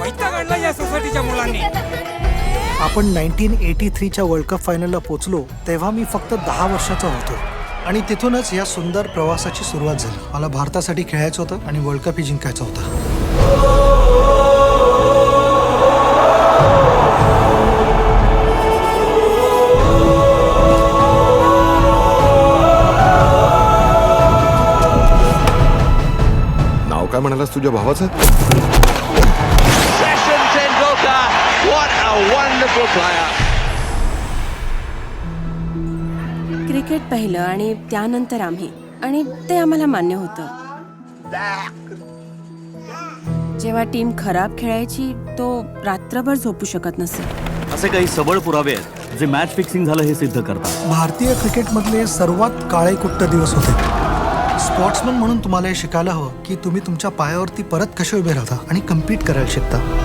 आपल्या सोसायटीच्या मुलांनी. आपण नाईन्टीन एटी थ्रीच्या वर्ल्ड कप फायनलला पोचलो तेव्हा मी फक्त दहा वर्षाचा होतो. आणि तिथूनच या सुंदर प्रवासाची सुरुवात झाली. मला भारतासाठी खेळायचं होतं आणि वर्ल्ड कपही जिंकायचा होता. नाव काय म्हणालास? तुझ्या भावाचं? Player. क्रिकेट पाहिलं आणि त्यानंतर आम्ही. आणि ते आम्हाला मान्य होतं. जेव्हा टीम खराब खेळायची तो रात्रभर झोपू शकत नसे. असे काही सबळ पुरावे आहेत जे मॅच फिक्सिंग झालं हे सिद्ध करतात. भारतीय क्रिकेटमधले सर्वात काळे कुट्ट दिवस होते. स्पोर्ट्समन म्हणून तुम्हाला हे शिकायला हवं की तुम्ही तुमच्या पायावरती परत कसे उभे राहता आणि कम्पीट करायला शिकता.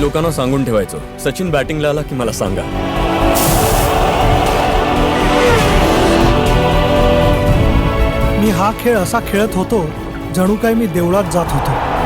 मी लोकांना सांगून ठेवायचो. सचिन बॅटिंगला आला की मला सांगा. मी हा खेळ असा खेळत होतो जणू काय मी देवळात जात होतो.